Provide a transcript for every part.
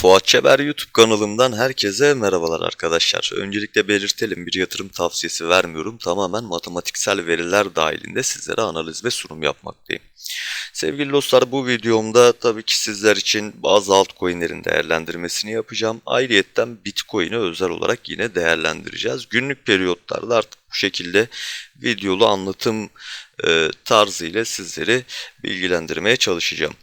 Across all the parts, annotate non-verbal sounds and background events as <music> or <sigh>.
Fuat Çeber YouTube kanalımdan herkese merhabalar arkadaşlar. Öncelikle belirtelim bir yatırım tavsiyesi vermiyorum. Tamamen matematiksel veriler dahilinde sizlere analiz ve sunum yapmaktayım. Sevgili dostlar bu videomda tabii ki sizler için bazı altcoin'lerin değerlendirmesini yapacağım. Ayrıyetten Bitcoin'i özel olarak yine değerlendireceğiz. Günlük periyotlarda artık bu şekilde videolu anlatım e, tarzı ile sizleri bilgilendirmeye çalışacağım.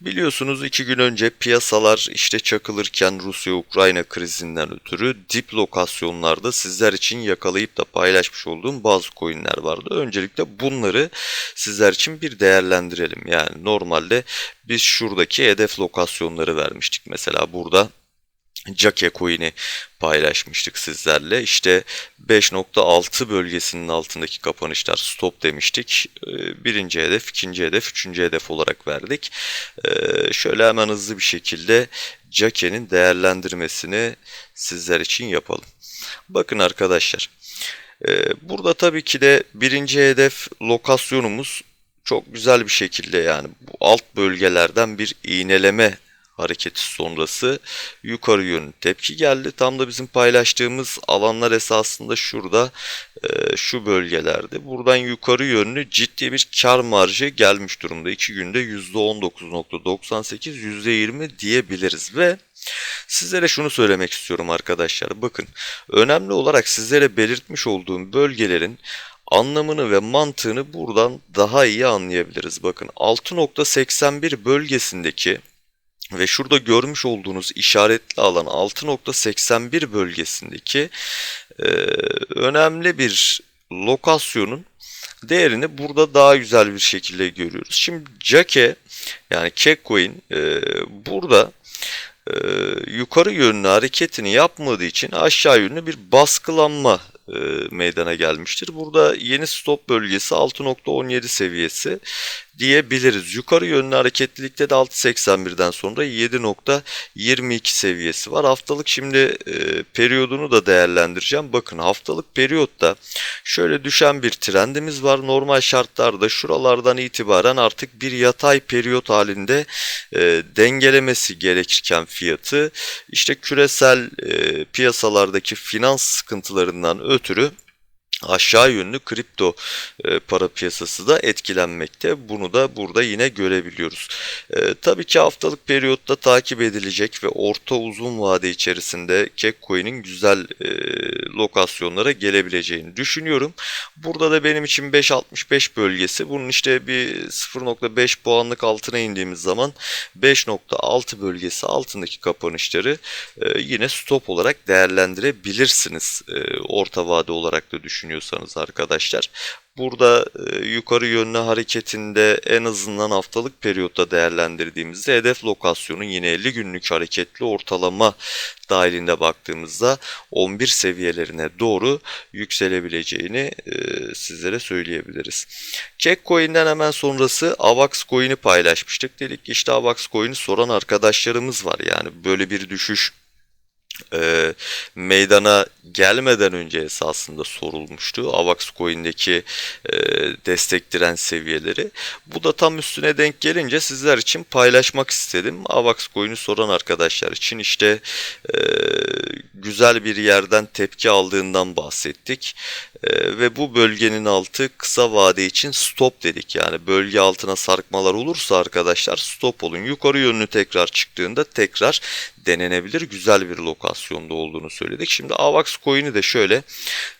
Biliyorsunuz iki gün önce piyasalar işte çakılırken Rusya-Ukrayna krizinden ötürü dip lokasyonlarda sizler için yakalayıp da paylaşmış olduğum bazı coinler vardı. Öncelikle bunları sizler için bir değerlendirelim. Yani normalde biz şuradaki hedef lokasyonları vermiştik. Mesela burada Jake coin'i paylaşmıştık sizlerle. İşte 5.6 bölgesinin altındaki kapanışlar stop demiştik. Ee, birinci hedef, ikinci hedef, üçüncü hedef olarak verdik. Ee, şöyle hemen hızlı bir şekilde Jake'nin değerlendirmesini sizler için yapalım. Bakın arkadaşlar. Ee, burada tabii ki de birinci hedef lokasyonumuz çok güzel bir şekilde yani bu alt bölgelerden bir iğneleme hareketi sonrası yukarı yönlü tepki geldi. Tam da bizim paylaştığımız alanlar esasında şurada e, şu bölgelerde. Buradan yukarı yönlü ciddi bir kar marjı gelmiş durumda. 2 günde %19.98 %20 diyebiliriz ve Sizlere şunu söylemek istiyorum arkadaşlar. Bakın önemli olarak sizlere belirtmiş olduğum bölgelerin anlamını ve mantığını buradan daha iyi anlayabiliriz. Bakın 6.81 bölgesindeki ve şurada görmüş olduğunuz işaretli alan 6.81 bölgesindeki e, önemli bir lokasyonun değerini burada daha güzel bir şekilde görüyoruz. Şimdi Jake yani Kecoin e, burada e, yukarı yönlü hareketini yapmadığı için aşağı yönlü bir baskılanma e, meydana gelmiştir. Burada yeni stop bölgesi 6.17 seviyesi diyebiliriz. Yukarı yönlü hareketlilikte de 6.81'den sonra 7.22 seviyesi var. Haftalık şimdi e, periyodunu da değerlendireceğim. Bakın haftalık periyotta şöyle düşen bir trendimiz var. Normal şartlarda şuralardan itibaren artık bir yatay periyot halinde e, dengelemesi gerekirken fiyatı işte küresel e, piyasalardaki finans sıkıntılarından ötürü aşağı yönlü kripto e, para piyasası da etkilenmekte. Bunu da burada yine görebiliyoruz. E, tabii ki haftalık periyotta takip edilecek ve orta uzun vade içerisinde Kekcoin'in güzel e, lokasyonlara gelebileceğini düşünüyorum. Burada da benim için 5.65 bölgesi. Bunun işte bir 0.5 puanlık altına indiğimiz zaman 5.6 bölgesi altındaki kapanışları e, yine stop olarak değerlendirebilirsiniz. E, orta vade olarak da düşünüyorsanız arkadaşlar. Burada e, yukarı yönlü hareketinde en azından haftalık periyotta değerlendirdiğimizde hedef lokasyonun yine 50 günlük hareketli ortalama dahilinde baktığımızda 11 seviyelerine doğru yükselebileceğini e, sizlere söyleyebiliriz. Checkcoin'den hemen sonrası AVAX coin'i paylaşmıştık. Dedik ki işte AVAX coin'i soran arkadaşlarımız var. Yani böyle bir düşüş meydana gelmeden önce esasında sorulmuştu. AVAX Coin'deki e, destek direnç seviyeleri. Bu da tam üstüne denk gelince sizler için paylaşmak istedim. AVAX Coin'i soran arkadaşlar için işte e, güzel bir yerden tepki aldığından bahsettik. E, ve bu bölgenin altı kısa vade için stop dedik. Yani bölge altına sarkmalar olursa arkadaşlar stop olun. Yukarı yönlü tekrar çıktığında tekrar denenebilir güzel bir lokasyonda olduğunu söyledik. Şimdi AVAX coin'i de şöyle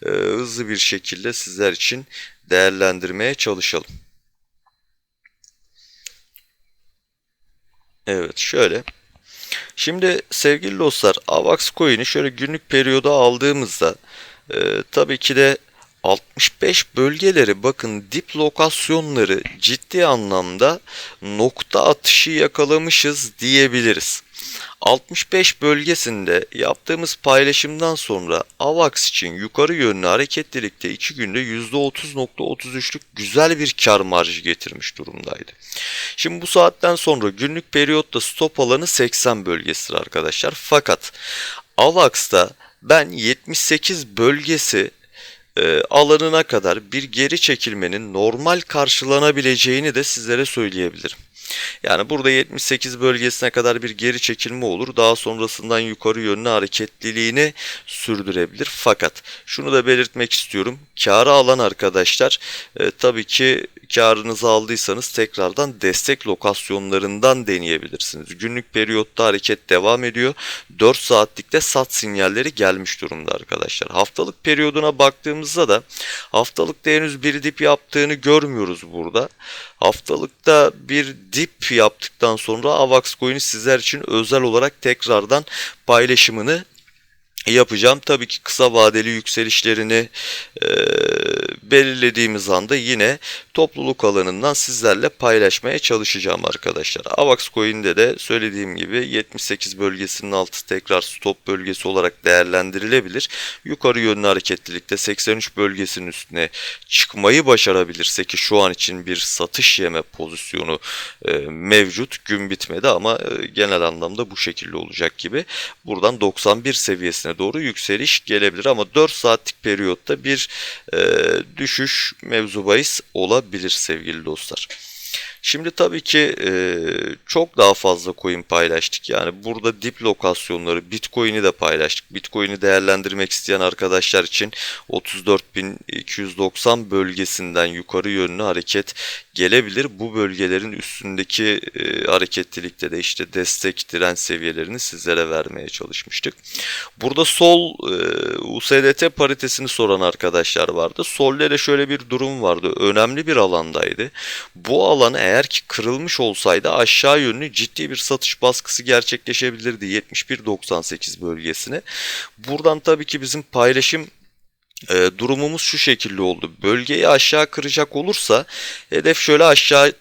e, hızlı bir şekilde sizler için değerlendirmeye çalışalım. Evet şöyle. Şimdi sevgili dostlar AVAX coin'i şöyle günlük periyoda aldığımızda e, tabii ki de 65 bölgeleri bakın dip lokasyonları ciddi anlamda nokta atışı yakalamışız diyebiliriz. 65 bölgesinde yaptığımız paylaşımdan sonra AVAX için yukarı yönlü hareketlilikte 2 günde %30.33'lük güzel bir kar marjı getirmiş durumdaydı. Şimdi bu saatten sonra günlük periyotta stop alanı 80 bölgesidir arkadaşlar. Fakat AVAX'ta ben 78 bölgesi e, alanına kadar bir geri çekilmenin normal karşılanabileceğini de sizlere söyleyebilirim. Yani burada 78 bölgesine kadar bir geri çekilme olur. Daha sonrasından yukarı yönlü hareketliliğini sürdürebilir. Fakat şunu da belirtmek istiyorum. Karı alan arkadaşlar e, tabii ki karınızı aldıysanız tekrardan destek lokasyonlarından deneyebilirsiniz. Günlük periyotta hareket devam ediyor. 4 saatlikte sat sinyalleri gelmiş durumda arkadaşlar. Haftalık periyoduna baktığımızda da haftalıkta henüz bir dip yaptığını görmüyoruz burada. Haftalıkta bir dip yaptıktan sonra AVAX Coin'i sizler için özel olarak tekrardan paylaşımını yapacağım. Tabii ki kısa vadeli yükselişlerini e, belirlediğimiz anda yine topluluk alanından sizlerle paylaşmaya çalışacağım arkadaşlar. AVAX Coin'de de söylediğim gibi 78 bölgesinin altı tekrar stop bölgesi olarak değerlendirilebilir. Yukarı yönlü hareketlilikte 83 bölgesinin üstüne çıkmayı başarabilirse ki şu an için bir satış yeme pozisyonu e, mevcut. Gün bitmedi ama e, genel anlamda bu şekilde olacak gibi. Buradan 91 seviyesine doğru yükseliş gelebilir ama 4 saatlik periyotta bir e, düşüş mevzu bahis olabilir sevgili dostlar. Şimdi tabii ki e, çok daha fazla coin paylaştık. Yani burada dip lokasyonları, Bitcoin'i de paylaştık. Bitcoin'i değerlendirmek isteyen arkadaşlar için 34.290 bölgesinden yukarı yönlü hareket gelebilir. Bu bölgelerin üstündeki e, hareketlilikte de işte destek direnç seviyelerini sizlere vermeye çalışmıştık. Burada sol e, USDT paritesini soran arkadaşlar vardı. Sol'de de şöyle bir durum vardı. Önemli bir alandaydı. Bu alanı eğer ki kırılmış olsaydı aşağı yönlü ciddi bir satış baskısı gerçekleşebilirdi 71.98 bölgesine. Buradan tabii ki bizim paylaşım e, durumumuz şu şekilde oldu. Bölgeyi aşağı kıracak olursa hedef şöyle aşağı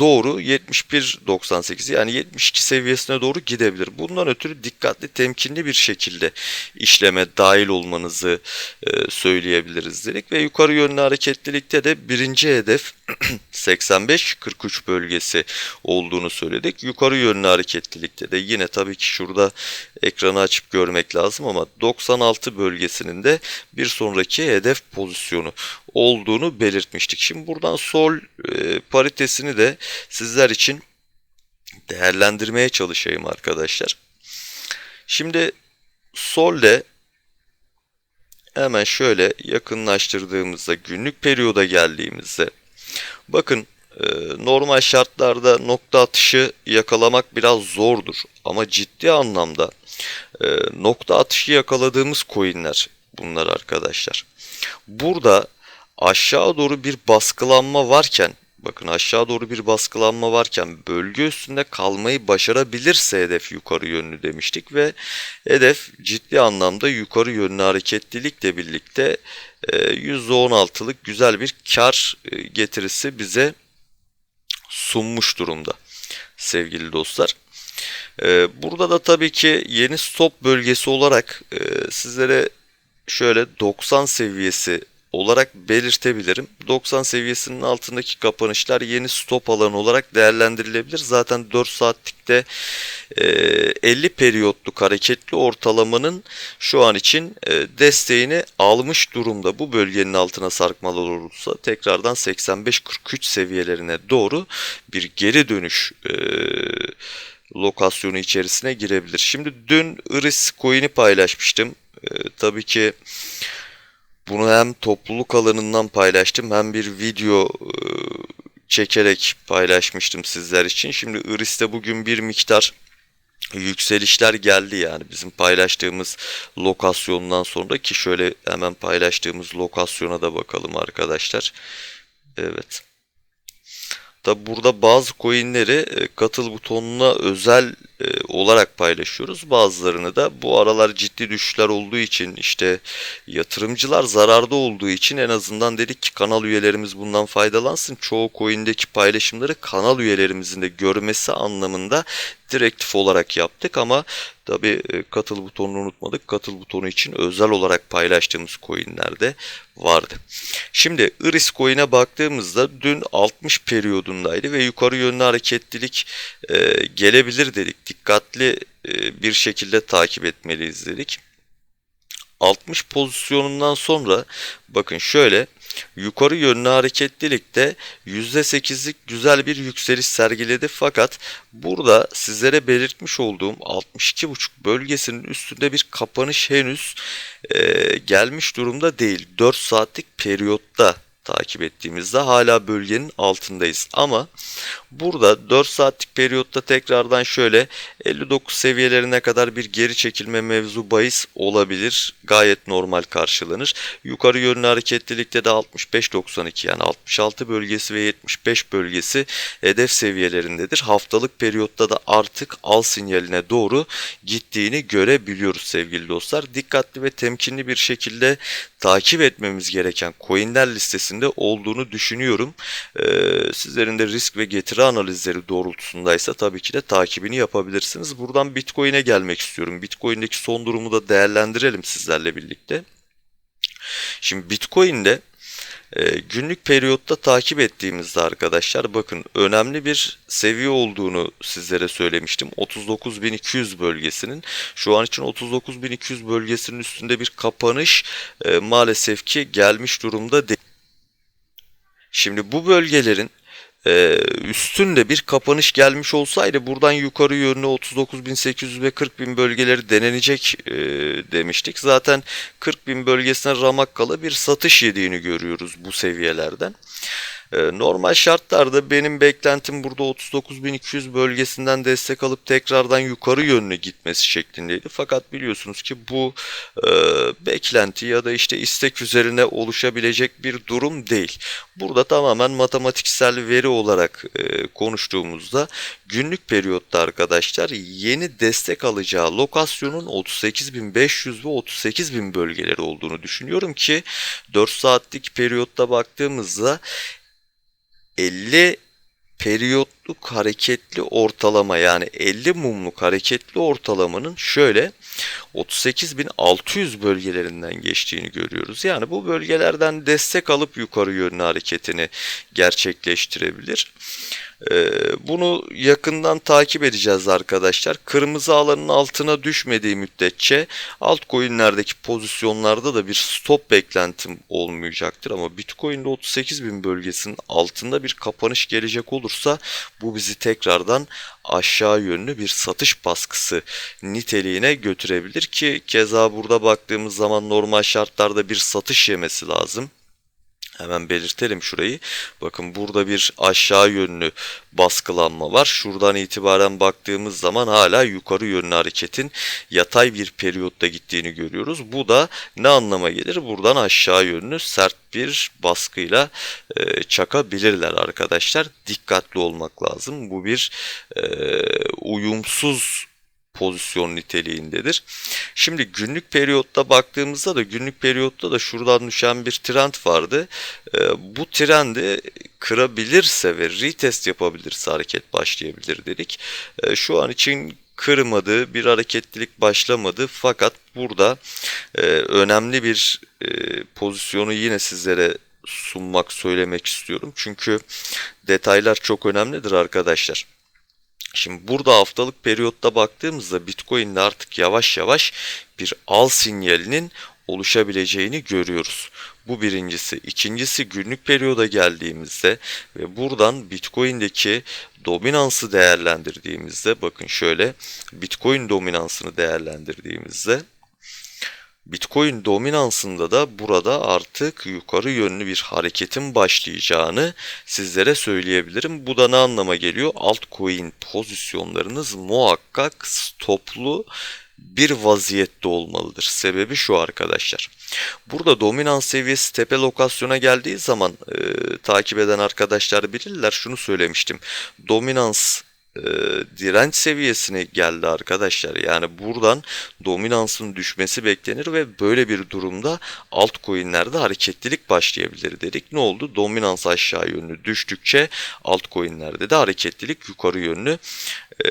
doğru 71.98 yani 72 seviyesine doğru gidebilir. Bundan ötürü dikkatli temkinli bir şekilde işleme dahil olmanızı e, söyleyebiliriz dedik ve yukarı yönlü hareketlilikte de birinci hedef <clears throat> 85-43 bölgesi olduğunu söyledik. Yukarı yönlü hareketlilikte de yine tabii ki şurada ekranı açıp görmek lazım ama 96 bölgesinin de bir sonraki hedef pozisyonu olduğunu belirtmiştik. Şimdi buradan sol e, paritesini de sizler için değerlendirmeye çalışayım arkadaşlar. Şimdi solde hemen şöyle yakınlaştırdığımızda günlük periyoda geldiğimizde bakın e, normal şartlarda nokta atışı yakalamak biraz zordur ama ciddi anlamda e, nokta atışı yakaladığımız coinler bunlar arkadaşlar. Burada aşağı doğru bir baskılanma varken bakın aşağı doğru bir baskılanma varken bölge üstünde kalmayı başarabilirse hedef yukarı yönlü demiştik ve hedef ciddi anlamda yukarı yönlü hareketlilikle birlikte %16'lık e, güzel bir kar e, getirisi bize sunmuş durumda sevgili dostlar. E, burada da tabii ki yeni stop bölgesi olarak sizlere şöyle 90 seviyesi olarak belirtebilirim. 90 seviyesinin altındaki kapanışlar yeni stop alanı olarak değerlendirilebilir. Zaten 4 saatlikte 50 periyotluk hareketli ortalamanın şu an için desteğini almış durumda. Bu bölgenin altına sarkmalar olursa tekrardan 85-43 seviyelerine doğru bir geri dönüş lokasyonu içerisine girebilir. Şimdi dün Iris coin'i paylaşmıştım. Tabii ki bunu hem topluluk alanından paylaştım hem bir video e, çekerek paylaşmıştım sizler için. Şimdi Iris'te bugün bir miktar yükselişler geldi yani bizim paylaştığımız lokasyondan sonra ki şöyle hemen paylaştığımız lokasyona da bakalım arkadaşlar. Evet. Tabi burada bazı coinleri e, katıl butonuna özel e, olarak paylaşıyoruz. Bazılarını da bu aralar ciddi düşüşler olduğu için işte yatırımcılar zararda olduğu için en azından dedik ki kanal üyelerimiz bundan faydalansın. Çoğu coin'deki paylaşımları kanal üyelerimizin de görmesi anlamında direktif olarak yaptık ama tabi e, katıl butonunu unutmadık. Katıl butonu için özel olarak paylaştığımız coinlerde vardı. Şimdi Iris coin'e baktığımızda dün 60 periyodundaydı ve yukarı yönlü hareketlilik e, gelebilir dedik. Dikkatli e, bir şekilde takip etmeliyiz dedik. 60 pozisyonundan sonra bakın şöyle yukarı yönlü hareketlilikte %8'lik güzel bir yükseliş sergiledi fakat burada sizlere belirtmiş olduğum 62.5 bölgesinin üstünde bir kapanış henüz e, gelmiş durumda değil. 4 saatlik periyotta takip ettiğimizde hala bölgenin altındayız. Ama burada 4 saatlik periyotta tekrardan şöyle 59 seviyelerine kadar bir geri çekilme mevzu bahis olabilir. Gayet normal karşılanır. Yukarı yönlü hareketlilikte de 65-92 yani 66 bölgesi ve 75 bölgesi hedef seviyelerindedir. Haftalık periyotta da artık al sinyaline doğru gittiğini görebiliyoruz sevgili dostlar. Dikkatli ve temkinli bir şekilde takip etmemiz gereken coinler listesinde olduğunu düşünüyorum. Ee, sizlerin de risk ve getiri analizleri doğrultusundaysa tabii ki de takibini yapabilirsiniz. Buradan Bitcoin'e gelmek istiyorum. Bitcoin'deki son durumu da değerlendirelim sizlerle birlikte. Şimdi Bitcoin'de e, günlük periyotta takip ettiğimizde arkadaşlar bakın önemli bir seviye olduğunu sizlere söylemiştim. 39.200 bölgesinin şu an için 39.200 bölgesinin üstünde bir kapanış e, maalesef ki gelmiş durumda değil. Şimdi bu bölgelerin e, üstünde bir kapanış gelmiş olsaydı buradan yukarı yönlü 39.800 ve 40.000 bölgeleri denenecek e, demiştik. Zaten 40.000 bölgesine ramak kala bir satış yediğini görüyoruz bu seviyelerden. Ee, normal şartlarda benim beklentim burada 39.200 bölgesinden destek alıp tekrardan yukarı yönlü gitmesi şeklindeydi. Fakat biliyorsunuz ki bu e, beklenti ya da işte istek üzerine oluşabilecek bir durum değil. Burada tamamen matematiksel veri olarak e, konuştuğumuzda günlük periyotta arkadaşlar yeni destek alacağı lokasyonun 38.500 ve 38.000 bölgeleri olduğunu düşünüyorum ki 4 saatlik periyotta baktığımızda 50 periyotluk hareketli ortalama yani 50 mumluk hareketli ortalamanın şöyle 38.600 bölgelerinden geçtiğini görüyoruz. Yani bu bölgelerden destek alıp yukarı yönlü hareketini gerçekleştirebilir. Ee, bunu yakından takip edeceğiz arkadaşlar. Kırmızı alanın altına düşmediği müddetçe altcoin'lerdeki pozisyonlarda da bir stop beklentim olmayacaktır. Ama Bitcoin'de 38 bin bölgesinin altında bir kapanış gelecek olursa bu bizi tekrardan aşağı yönlü bir satış baskısı niteliğine götürebilir ki keza burada baktığımız zaman normal şartlarda bir satış yemesi lazım. Hemen belirtelim şurayı. Bakın burada bir aşağı yönlü baskılanma var. Şuradan itibaren baktığımız zaman hala yukarı yönlü hareketin yatay bir periyotta gittiğini görüyoruz. Bu da ne anlama gelir? Buradan aşağı yönlü sert bir baskıyla e, çakabilirler arkadaşlar. Dikkatli olmak lazım. Bu bir e, uyumsuz pozisyon niteliğindedir. Şimdi günlük periyotta baktığımızda da günlük periyotta da şuradan düşen bir trend vardı. Ee, bu trendi kırabilirse ve retest yapabilirse hareket başlayabilir dedik. Ee, şu an için kırmadı, bir hareketlilik başlamadı fakat burada e, önemli bir e, pozisyonu yine sizlere sunmak, söylemek istiyorum. Çünkü detaylar çok önemlidir arkadaşlar. Şimdi burada haftalık periyotta baktığımızda Bitcoin'de artık yavaş yavaş bir al sinyalinin oluşabileceğini görüyoruz. Bu birincisi. İkincisi günlük periyoda geldiğimizde ve buradan Bitcoin'deki dominansı değerlendirdiğimizde bakın şöyle Bitcoin dominansını değerlendirdiğimizde Bitcoin dominansında da burada artık yukarı yönlü bir hareketin başlayacağını sizlere söyleyebilirim. Bu da ne anlama geliyor? Altcoin pozisyonlarınız muhakkak stoplu bir vaziyette olmalıdır. Sebebi şu arkadaşlar. Burada dominans seviyesi tepe lokasyona geldiği zaman e, takip eden arkadaşlar bilirler şunu söylemiştim. Dominans e, direnç seviyesine geldi arkadaşlar. Yani buradan dominansın düşmesi beklenir ve böyle bir durumda altcoin'lerde hareketlilik başlayabilir dedik. Ne oldu? Dominans aşağı yönlü düştükçe altcoin'lerde de hareketlilik yukarı yönlü e,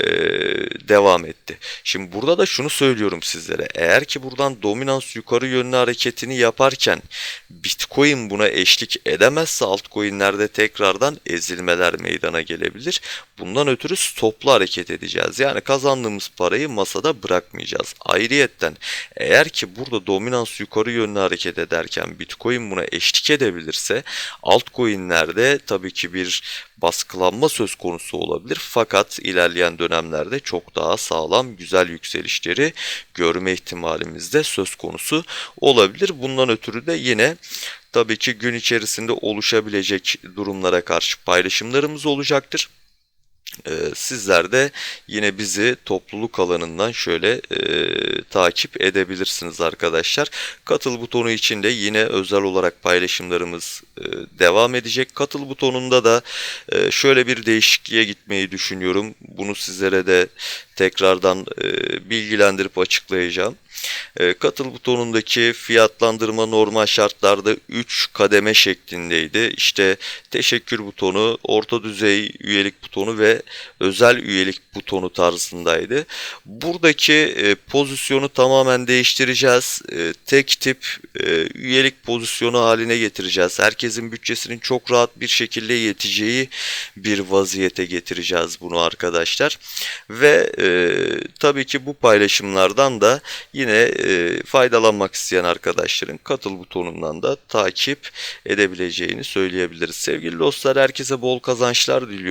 devam etti. Şimdi burada da şunu söylüyorum sizlere. Eğer ki buradan dominans yukarı yönlü hareketini yaparken Bitcoin buna eşlik edemezse altcoin'lerde tekrardan ezilmeler meydana gelebilir. Bundan ötürü biz toplu hareket edeceğiz. Yani kazandığımız parayı masada bırakmayacağız. Ayrıyetten eğer ki burada dominans yukarı yönlü hareket ederken Bitcoin buna eşlik edebilirse altcoin'lerde tabii ki bir baskılanma söz konusu olabilir. Fakat ilerleyen dönemlerde çok daha sağlam güzel yükselişleri görme ihtimalimiz de söz konusu olabilir. Bundan ötürü de yine tabii ki gün içerisinde oluşabilecek durumlara karşı paylaşımlarımız olacaktır. Ee, sizler de yine bizi topluluk alanından şöyle e, takip edebilirsiniz arkadaşlar. Katıl butonu için de yine özel olarak paylaşımlarımız e, devam edecek. Katıl butonunda da e, şöyle bir değişikliğe gitmeyi düşünüyorum. Bunu sizlere de tekrardan e, bilgilendirip açıklayacağım. E, katıl butonundaki fiyatlandırma normal şartlarda 3 kademe şeklindeydi. İşte teşekkür butonu, orta düzey üyelik butonu ve özel üyelik butonu tarzındaydı. Buradaki e, pozisyonu tamamen değiştireceğiz. E, tek tip e, üyelik pozisyonu haline getireceğiz. Herkesin bütçesinin çok rahat bir şekilde yeteceği bir vaziyete getireceğiz bunu arkadaşlar. Ve tabii ki bu paylaşımlardan da yine e, faydalanmak isteyen arkadaşların katıl butonundan da takip edebileceğini söyleyebiliriz. Sevgili dostlar herkese bol kazançlar diliyorum.